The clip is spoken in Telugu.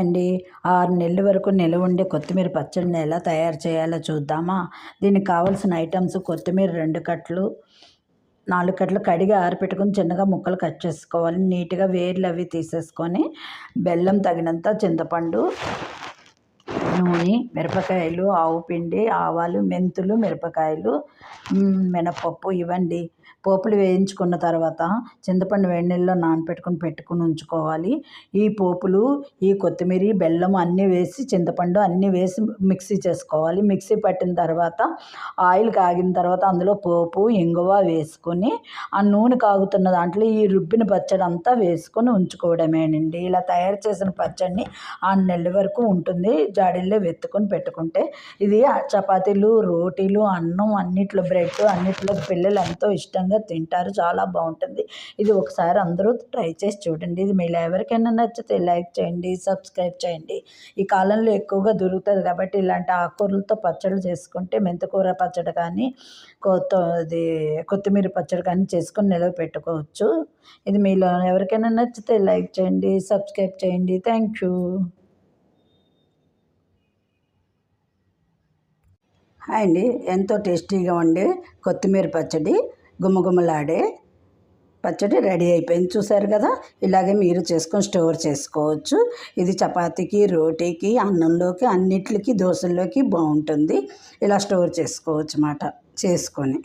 అండి ఆరు నెలల వరకు నిలవ ఉండే కొత్తిమీర పచ్చడిని ఎలా తయారు చేయాలో చూద్దామా? దీనికి కావాల్సిన ఐటమ్స్ కొత్తిమీర రెండు కట్టలు నాలుగు కట్టలు కడిగి ఆరిపెట్టుకొని చిన్నగా ముక్కలు కట్ చేసుకోవాలి. నీట్గా వేర్లు అవి తీసేసుకొని బెల్లం తగినంత చింతపండు నూనె మిరపకాయలు ఆవు పిండి ఆవాలు మెంతులు మిరపకాయలు మినపప్పు ఇవ్వండి. పోపులు వేయించుకున్న తర్వాత చింతపండు వేడి నీళ్ళలో నానపెట్టుకుని పెట్టుకుని ఉంచుకోవాలి. ఈ పోపులు ఈ కొత్తిమీర బెల్లం అన్నీ వేసి చింతపండు అన్నీ వేసి మిక్సీ చేసుకోవాలి. మిక్సీ పట్టిన తర్వాత ఆయిల్ కాగిన తర్వాత అందులో పోపు ఇంగువ వేసుకొని ఆ నూనె కాగుతున్న దాంట్లో ఈ రుబ్బిన పచ్చడి అంతా వేసుకొని ఉంచుకోవడమేనండి. ఇలా తయారు చేసిన పచ్చడిని ఆ నెల వరకు ఉంటుంది. జాడీల్లో వెతుకొని పెట్టుకుంటే ఇది చపాతీలు రోటీలు అన్నం అన్నిట్లో బ్రెడ్ అన్నిట్లో పిల్లలు ఎంతో ఇష్టంగా తింటారు. చాలా బాగుంటుంది. ఇది ఒకసారి అందరూ ట్రై చేసి చూడండి. ఇది మీలో ఎవరికైనా నచ్చితే లైక్ చేయండి సబ్స్క్రైబ్ చేయండి. ఈ కాలంలో ఎక్కువగా దొరుకుతుంది కాబట్టి ఇలాంటి ఆకుకూరలతో పచ్చడి చేసుకుంటే మెంతికూర పచ్చడి కానీ కొత్త ఇది కొత్తిమీర పచ్చడి కానీ చేసుకొని నిలవ పెట్టుకోవచ్చు. ఇది మీలో ఎవరికైనా నచ్చితే లైక్ చేయండి సబ్స్క్రైబ్ చేయండి. Thank you. హాయ్ అండి. ఎంతో టేస్టీగా ఉండే కొత్తిమీర పచ్చడి గుమగుమలాడే పచ్చడి రెడీ అయిపోయింది. చూసారు కదా? ఇలాగే మీరు చేసుకొని స్టోర్ చేసుకోవచ్చు. ఇది చపాతీకి రోటీకి అన్నంలోకి అన్నిటికి దోశల్లోకి బాగుంటుంది. ఇలా స్టోర్ చేసుకోవచ్చు అన్నమాట. చేసుకొని.